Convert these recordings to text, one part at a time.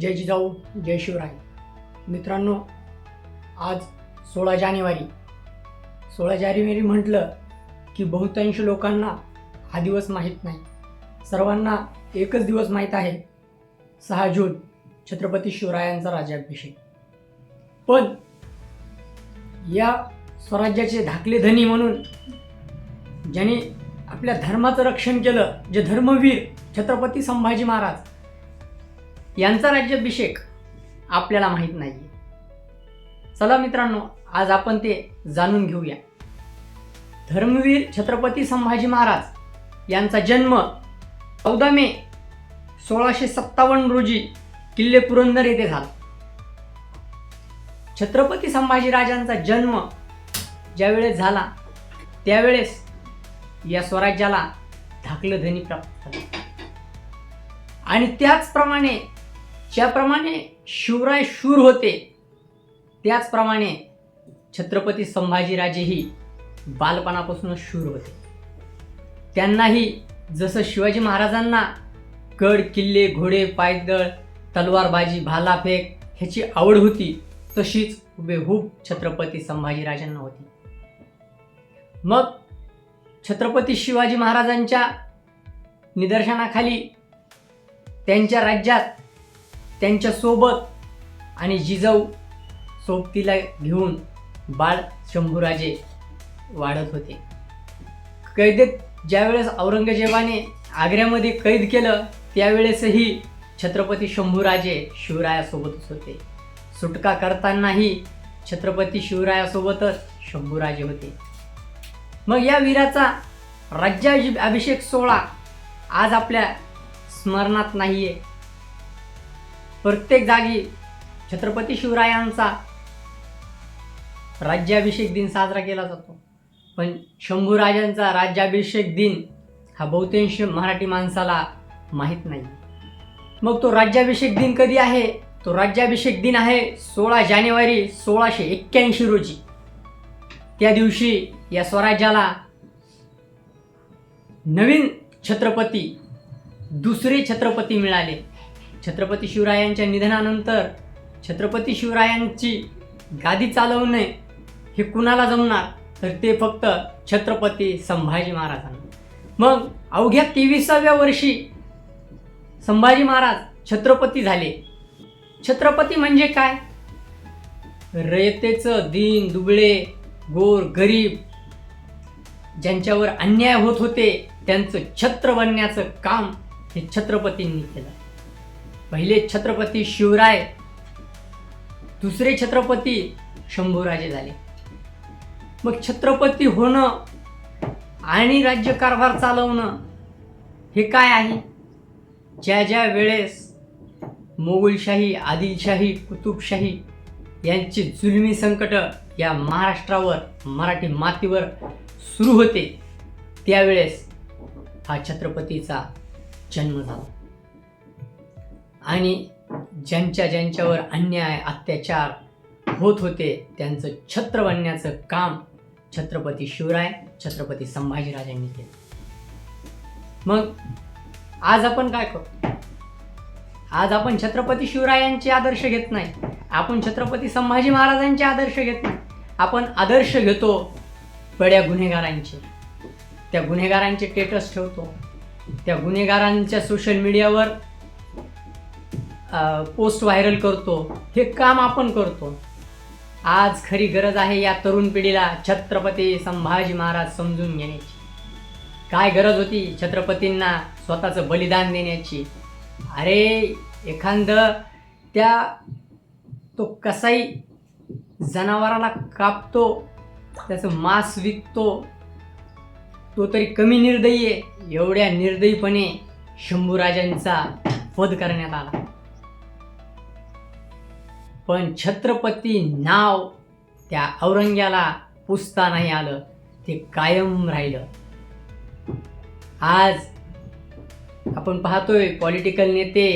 जय जिजाऊ जय शिवराय. मित्रांनो आज सोळा जानेवारी. सोळा जानेवारी म्हटलं की बहुतांश लोकांना हा दिवस माहीत नाही. सर्वांना एकच दिवस माहीत आहे सहा जून छत्रपती शिवरायांचा राज्याभिषेक. पण या स्वराज्याचे धाकले धनी म्हणून ज्यांनी आपल्या धर्माचं रक्षण केलं जे धर्मवीर छत्रपती संभाजी महाराज यांचा राज्याभिषेक आपल्याला माहीत नाही चला मित्रांनो आज आपण ते जाणून घेऊया. धर्मवीर छत्रपती संभाजी महाराज यांचा जन्म चौदा मे सोळाशे सत्तावन्न रोजी किल्ले पुरंदर येथे झाला. छत्रपती संभाजी राजांचा जन्म ज्यावेळेस झाला त्यावेळेस या स्वराज्याला धाकलं धनी प्राप्त झालं. आणि त्याचप्रमाणे ज्याप्रमाणे शिवराय शूर होते त्याचप्रमाणे छत्रपती संभाजीराजेही बालपणापासूनच शूर होते. त्यांनाही जसं शिवाजी महाराजांना गड किल्ले घोडे पायदळ तलवारबाजी भालाफेक ह्याची आवड होती तशीच हुबेहूब छत्रपती संभाजीराजांना होती. मग छत्रपती शिवाजी महाराजांच्या निदर्शनाखाली त्यांच्या राज्यात त्यांच्यासोबत आणि जिजाऊ सोबतीला घेऊन बाळ शंभूराजे वाढत होते. कैदेत ज्यावेळेस औरंगजेबाने आग्र्यामध्ये कैद केलं त्यावेळेसही छत्रपती शंभूराजे शिवरायासोबतच होते. सुटका करतानाही छत्रपती शिवरायासोबतच शंभूराजे होते. मग या वीराचा राज्याभिषेक अभिषेक सोहळा आज आपल्या स्मरणात नाहीये. प्रत्येक जागी छत्रपती शिवरायांचा राज्याभिषेक दिन साजरा केला जातो. पण शंभूराजांचा राज्याभिषेक दिन हा बहुतांश मराठी माणसाला माहीत नाही. मग तो राज्याभिषेक दिन कधी आहे? तो राज्याभिषेक दिन आहे सोळा जानेवारी सोळाशे एक्क्याऐंशी रोजी. त्या दिवशी या स्वराज्याला नवीन छत्रपती दुसरे छत्रपती मिळाले. छत्रपती शिवरायांच्या निधनानंतर छत्रपती शिवरायांची गादी चालवणे हे कुणाला जमणार? तर ते फक्त छत्रपती संभाजी महाराजांना. मग अवघ्या तेविसाव्या वर्षी संभाजी महाराज छत्रपती झाले. छत्रपती म्हणजे काय? रयतेचं दीन दुबळे गोर गरीब ज्यांच्यावर अन्याय होत होते त्यांचं छत्र बनण्याचं काम हे छत्रपतींनी केलं. पहिले छत्रपती शिवराय दुसरे छत्रपती शंभूराजे झाले. मग छत्रपती होणं आणि राज्यकारभार चालवणं हे काय आहे? ज्या ज्या वेळेस मोगलशाही आदिलशाही कुतुबशाही यांची जुलमी संकट या महाराष्ट्रावर मराठी मातीवर सुरू होते त्यावेळेस हा छत्रपतीचा जन्म झाला. आणि ज्यांच्या ज्यांच्यावर अन्याय अत्याचार होत होते त्यांचं छत्र बनण्याचं काम छत्रपती शिवराय छत्रपती संभाजीराजांनी केलं. मग आज आपण काय करू? आज आपण छत्रपती शिवरायांचे आदर्श घेत नाही. आपण छत्रपती संभाजी महाराजांचे आदर्श घेत नाही. आपण आदर्श घेतो बड्या गुन्हेगारांचे. त्या गुन्हेगारांचे स्टेटस ठेवतो. त्या गुन्हेगारांच्या सोशल मीडियावर पोस्ट व्हायरल करतो हे काम आपण करतो. आज खरी गरज आहे या तरुण पिढीला छत्रपती संभाजी महाराज समजून घेण्याची. काय गरज होती छत्रपतींना स्वतःचं बलिदान देण्याची? अरे एखादं त्या तो कसाई जनावराला कापतो त्याचं मांस विकतो तो तरी कमी निर्दयी आहे एवढ्या निर्दयीपणे शंभूराजांचा वध करण्यात आला. पण छत्रपती नाव त्या औरंग्याला पुसता नाही आलं ते कायम राहिलं. आज आपण पाहतोय पॉलिटिकल नेते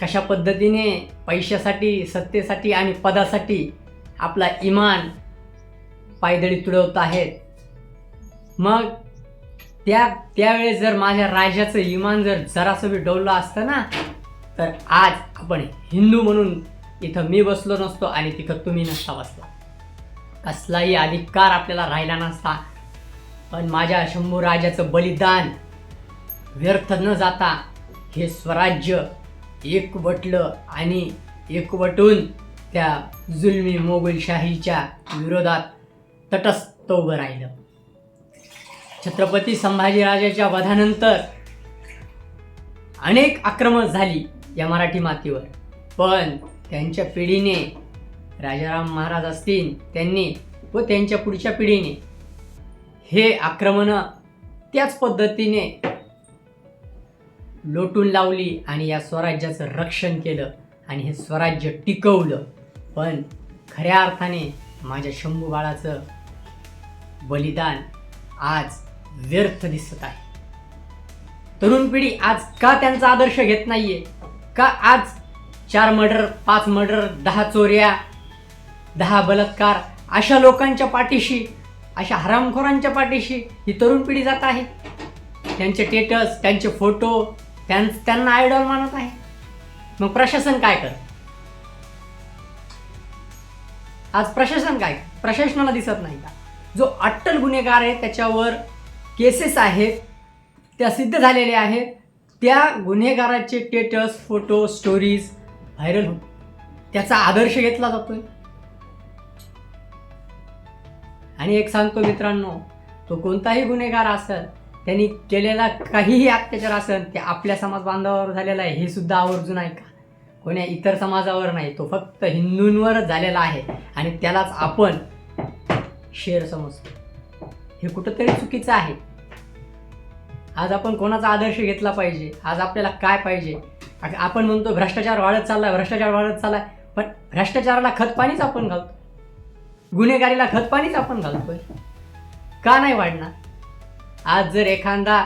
कशा पद्धतीने पैशासाठी सत्तेसाठी आणि पदासाठी आपला इमान पायदळी तुडवत आहेत. मग त्या त्यावेळेस जर माझ्या राजाचं इमान जर जरासं बी डोललं असतं ना तर आज आपण हिंदू म्हणून तिथं मी बसलो नसतो आणि तिथं तुम्ही नसता बसला. कसलाही अधिकार आपल्याला राहिला नसता. पण माझ्या शंभू राजाचं बलिदान व्यर्थ न जाता हे स्वराज्य एकवटलं आणि एकवटून त्या जुलमी मोगलशाहीच्या विरोधात तटस्थ उभं राहिलं. छत्रपती संभाजीराजाच्या वधानंतर अनेक आक्रमण झाली या मराठी मातीवर. पण त्यांच्या पिढीने राजाराम महाराज असतील त्यांनी व त्यांच्या पुढच्या पिढीने हे आक्रमणं त्याच पद्धतीने लोटून लावली आणि या स्वराज्याचं रक्षण केलं आणि हे स्वराज्य टिकवलं. पण खऱ्या अर्थाने माझ्या शंभू बाळाचं बलिदान आज व्यर्थ दिसत आहे. तरुण पिढी आज का त्यांचा आदर्श घेत नाहीये? का आज चार मर्डर पाच मर्डर दहा चोऱ्या दहा बलात्कार अशा लोकांच्या पाठीशी अशा हरामखोरांच्या पाठीशी ही तरुण पिढी जात आहे. त्यांचे टेटस त्यांचे फोटो त्यां त्यांना आयडॉल मानत आहे. मग प्रशासन काय कर आज प्रशासन काय? प्रशासनाला दिसत नाही का? जो अट्टल गुन्हेगार आहे त्याच्यावर केसेस आहेत त्या सिद्ध झालेल्या आहेत. त्या गुन्हेगाराचे टेटस फोटो स्टोरीज व्हायरल होत. त्याचा आदर्श घेतला जातोय. आणि एक सांगतो मित्रांनो तो कोणताही गुन्हेगार असेल त्यांनी केलेला काहीही अत्याचार असेल ते आपल्या समाज बांधवावर झालेला आहे हे सुद्धा आवर्जून ऐका. कोण्या इतर समाजावर नाही तो फक्त हिंदूंवरच झालेला आहे. आणि त्यालाच आपण शेर समजतो. हे कुठंतरी चुकीचं आहे. आज आपण कोणाचा आदर्श घेतला पाहिजे? आज आपल्याला काय पाहिजे? आपण म्हणतो भ्रष्टाचार वाढत चाललाय भ्रष्टाचार वाढत चाललाय पण भ्रष्टाचाराला खतपाणीच आपण घालतो. गुन्हेगारीला खतपाणीच आपण घालतोय. का नाही वाढणार? आज जर एखादा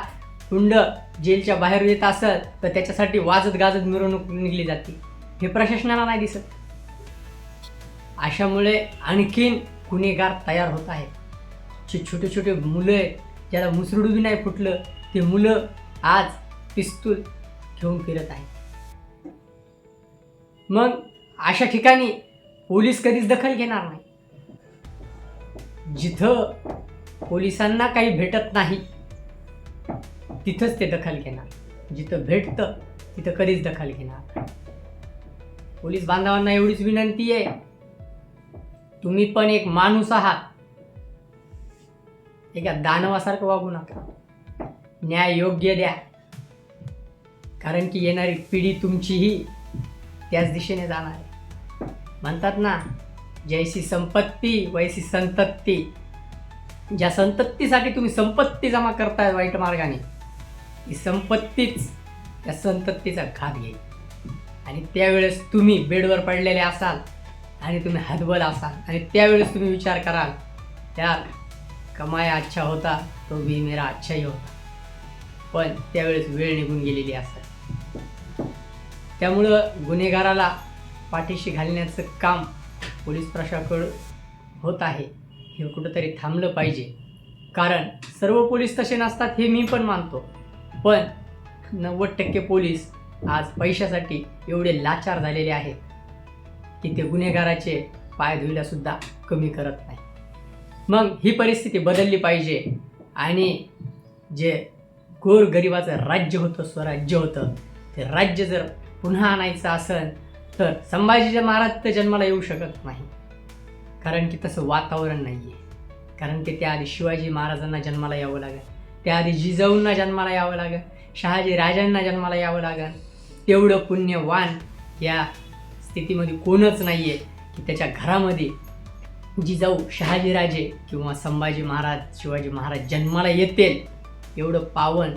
हुंड जेलच्या बाहेर येत असेल तर त्याच्यासाठी वाजत गाजत मिरवणूक निघली जाते. हे प्रशासनाला नाही दिसत. अशामुळे आणखीन गुन्हेगार तयार होत आहेत. जे छोटे छोटे मुलं आहेत ज्याला मुसरुडू बी नाही फुटलं ते मुलं आज पिस्तूल घेऊन फिरत आहेत. मग अशा ठिकाणी पोलीस कधीच दखल घेणार नाही. जिथं पोलिसांना काही भेटत नाही तिथंच ते दखल घेणार. जिथं भेटतं तिथं कधीच दखल घेणार पोलीस बांधवांना एवढीच विनंती आहे तुम्ही पण एक माणूस आहात. एका दानवासारखं वागू नका. न्याय योग्य द्या. कारण की येणारी पिढी तुमचीही त्याच दिशेने जाणार आहे. म्हणतात ना जैसी संपत्ती वैसी संतत्ती ज्या संतत्तीसाठी तुम्ही संपत्ती जमा करताय वाईट मार्गाने ही संपत्तीच त्या संतत्तीचा घात घेईल. आणि त्यावेळेस तुम्ही बेडवर पडलेले असाल आणि तुम्ही हतबल असाल आणि त्यावेळेस तुम्ही विचार कराल यार कमाया अच्छा होता तो भी मेरा अच्छाही होता. पण त्यावेळेस वेळ निघून गेलेली असेल. त्यामुळं गुन्हेगाराला पाठीशी घालण्याचं काम पोलीस प्रशासनाकडून होत आहे. हे कुठंतरी थांबलं पाहिजे. कारण सर्व पोलीस तसे नसतात हे मी पण मानतो. पण नव्वद टक्के पोलीस आज पैशासाठी एवढे लाचार झालेले आहेत की ते गुन्हेगाराचे पाय धुयलासुद्धा कमी करत नाही. मग ही परिस्थिती बदलली पाहिजे आणि जे गोरगरिबाचं राज्य होतं स्वराज्य होतं ते राज्य जर पुन्हा आणायचं असेल तर संभाजीच्या महाराज तर जन्माला येऊ शकत नाही. कारण की तसं वातावरण नाही आहे कारण की त्याआधी शिवाजी महाराजांना जन्माला यावं लागेल. त्याआधी जिजाऊंना जन्माला यावं लागेल. शहाजी राजांना जन्माला यावं लागेल. तेवढं पुण्यवान या स्थितीमध्ये कोणच नाही आहे की त्याच्या घरामध्ये जिजाऊ शहाजीराजे किंवा संभाजी महाराज शिवाजी महाराज जन्माला येतील. एवढं पावन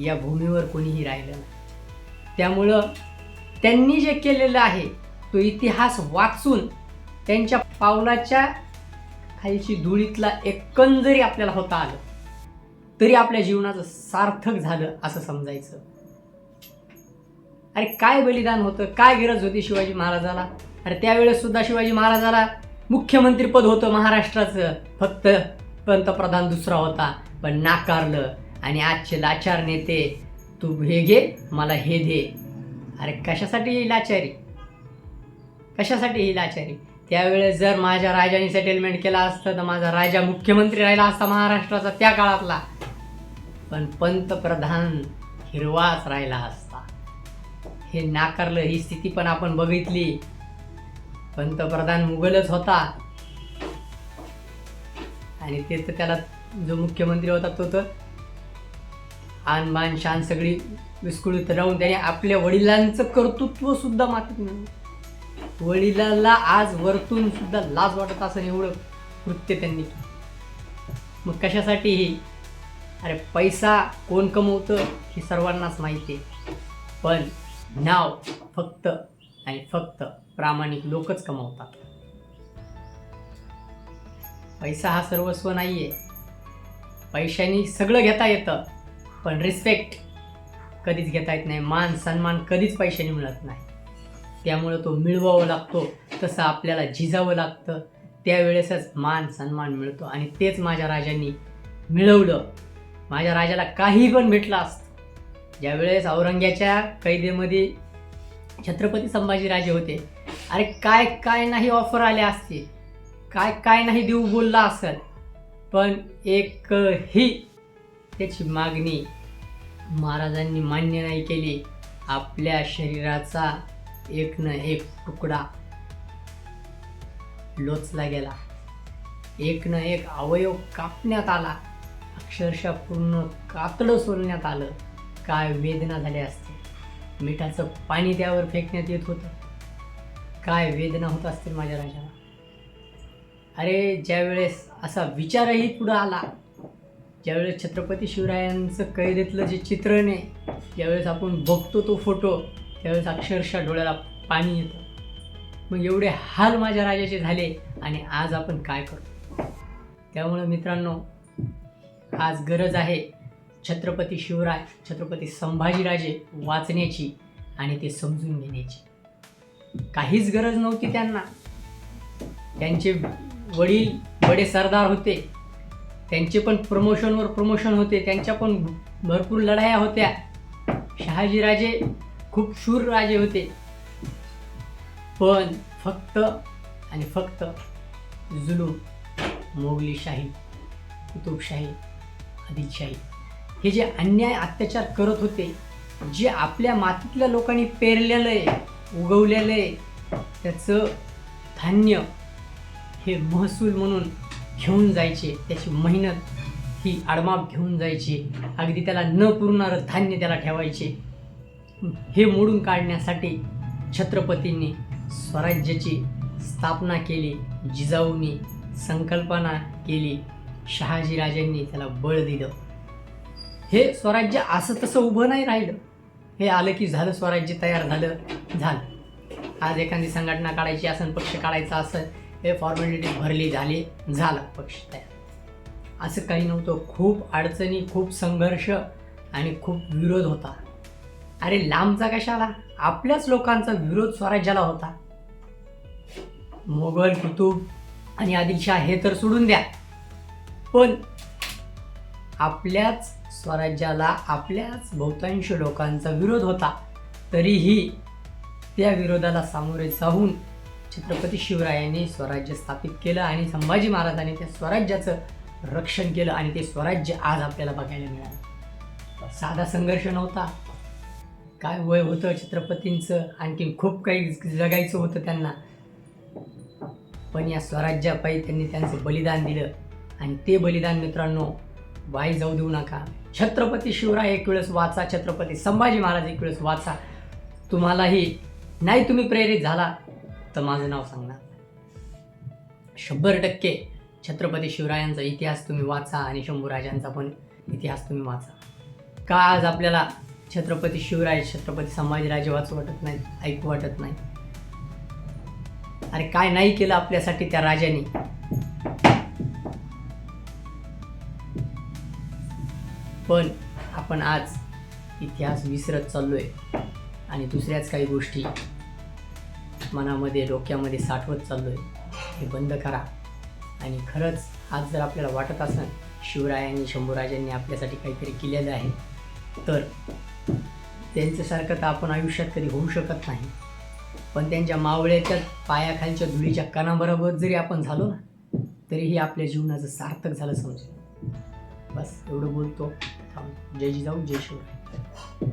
या भूमीवर कोणीही राहिलं नाही. त्यामुळं त्यांनी जे केलेलं आहे तो इतिहास वाचून त्यांच्या पावलाच्या खालची धुळीतला एक कण जरी आपल्याला होता आलं तरी आपल्या जीवनाचं सार्थक झालं असं समजायचं. अरे काय बलिदान होतं काय गरज होती शिवाजी महाराजाला? अरे त्यावेळेस सुद्धा शिवाजी महाराजाला मुख्यमंत्रीपद होतं महाराष्ट्राचं फक्त पंतप्रधान दुसरा होता पण नाकारलं. आणि आजचे लाचार नेते तू हे घे मला हे दे. अरे कशासाठी ही लाचारी? कशासाठी ही लाचारी? त्यावेळेस जर माझ्या राजाने सेटलमेंट केला असतं तर माझा राजा मुख्यमंत्री राहिला असता महाराष्ट्राचा त्या काळातला. पण पंतप्रधान हिरवाच राहिला असता. हे नाकारलं ही स्थिती पण आपण बघितली. पंतप्रधान मुघलच होता. आणि ते तर त्याला जो मुख्यमंत्री होता तो तर आन मान शान सगळी विस्कळीत राहून त्याने आपल्या वडिलांचं कर्तृत्व सुद्धा मातीत नाही. वडिलाला आज वरतून सुद्धा लाज वाटत असं एवढं कृत्य त्यांनी केलं. मग कशासाठी ही? अरे पैसा कोण कमवतं हे सर्वांनाच माहिती आहे. पण नाव फक्त आणि फक्त प्रामाणिक लोकच कमवतात. पैसा हा सर्वस्व नाही आहे पैशानी सगळं घेता येतं. पण रिस्पेक्ट कधीच घेता येत नाही. मान सन्मान कधीच पैशाने मिळत नाही. त्यामुळं तो मिळवावा लागतो. तसं आपल्याला झिजावं लागतं. त्यावेळेसच मान सन्मान मिळतो. आणि तेच माझ्या राजांनी मिळवलं. माझ्या राजाला काही पण भेटलं असतं. ज्यावेळेस औरंग्याच्या कैदेमध्ये छत्रपती संभाजीराजे होते. अरे काय काय नाही ऑफर आले असते काय काय नाही देऊ बोलला असेल. पण एकही त्याची मागणी महाराजांनी मान्य नाही केली. आपल्या शरीराचा एक न एक तुकडा लोचला गेला. एक न एक अवयव कापण्यात आला. अक्षरशः पूर्ण कातडं सोलण्यात आलं. काय वेदना झाल्या असतील मिठाचं पाणी त्यावर फेकण्यात येत होतं. काय वेदना होत असतील माझ्या राजाला? अरे ज्यावेळेस असा विचारही पुढं आला ज्यावेळेस छत्रपती शिवरायांचं कैदेतलं जे चित्रण आहे ज्यावेळेस आपण बघतो तो फोटो त्यावेळेस अक्षरशः डोळ्याला पाणी येतं. मग एवढे हाल माझ्या राजाचे झाले आणि आज आपण काय करतो? त्यामुळं मित्रांनो आज गरज आहे छत्रपती शिवराय छत्रपती संभाजीराजे वाचण्याची आणि ते समजून घेण्याची. काहीच गरज नव्हती त्यांना. त्यांचे वडील बडे सरदार होते. त्यांचे पण प्रमोशनवर प्रमोशन होते त्यांच्या पण भरपूर लढाया होत्या. शहाजीराजे खूप शूर राजे होते. पण फक्त आणि फक्त जुलूम मोगलीशाही कुतुबशाही आदिलशाही हे जे अन्याय अत्याचार करत होते जे आपल्या मातीतल्या लोकांनी पेरलेलं आहे उगवलेलं आहे त्याचं धान्य हे महसूल म्हणून घेऊन जायचे. त्याची मेहनत ही आडमाप घेऊन जायची. अगदी त्याला न पुरणारं धान्य त्याला ठेवायचे. हे मोडून काढण्यासाठी छत्रपतींनी स्वराज्याची स्थापना केली जिजाऊनी संकल्पना केली शहाजीराजांनी त्याला बळ दिलं. हे स्वराज्य असं तसं उभं नाही राहिलं. हे आलं की झालं स्वराज्य तयार झालं झालं. आज एखादी संघटना काढायची असेल पक्ष काढायचा असेल हे फॉर्मॅलिटी भरली झाली झाला पक्ष तयार. असं काही नव्हतं. खूप अडचणी खूप संघर्ष आणि खूप विरोध होता. अरे लांबचा कशाला? आपल्याच लोकांचा विरोध स्वराज्याला होता. मोगल कुतुब आणि आदिलशाह हे तर सोडून द्या. पण आपल्याच स्वराज्याला आपल्याच बहुतांश लोकांचा विरोध होता. तरीही त्या विरोधाला सामोरे जाऊन छत्रपती शिवरायांनी स्वराज्य स्थापित केलं आणि संभाजी महाराजांनी त्या स्वराज्याचं रक्षण केलं आणि ते स्वराज्य आज आपल्याला बघायला मिळालं. साधा संघर्ष नव्हता. काय वय होतं छत्रपतींचं? आणखीन खूप काही जगायचं होतं त्यांना. पण या स्वराज्यापायी त्यांनी त्यांचं बलिदान दिलं. आणि ते बलिदान मित्रांनो वाई जाऊ देऊ नका. छत्रपती शिवराय एक वेळेस वाचा छत्रपती संभाजी महाराज एक वेळेस वाचा. तुम्हालाही नाही तुम्ही प्रेरित झाला तर माझं नाव सांगणार शंभर टक्के छत्रपती शिवरायांचा इतिहास तुम्ही वाचा आणि शंभूराजांचा पण इतिहास तुम्ही वाचा. का आज आपल्याला छत्रपती शिवराय छत्रपती संभाजीराजे वाचू वाटत नाही ऐकू वाटत नाही अरे काय नाही केलं आपल्यासाठी त्या राजाने? पण आपण आज इतिहास विसरत चाललोय. आणि दुसऱ्याच काही गोष्टी मनामध्ये डोक्यामध्ये साठवत चाललो आहे हे बंद करा. आणि खरंच आज जर आपल्याला वाटत असेल शिवरायांनी शंभूराजांनी आपल्यासाठी काहीतरी केलेलं आहे तर त्यांच्यासारखं तर आपण आयुष्यात कधी होऊ शकत नाही. पण त्यांच्या मावळ्याच्या पायाखालच्या धुळीच्या कणाबरोबर जरी आपण झालो ना तरीही आपल्या जीवनाचं सार्थक झालं समजेल. बस एवढं बोलतो. थांब. जय जिजाऊ जय शिवराय.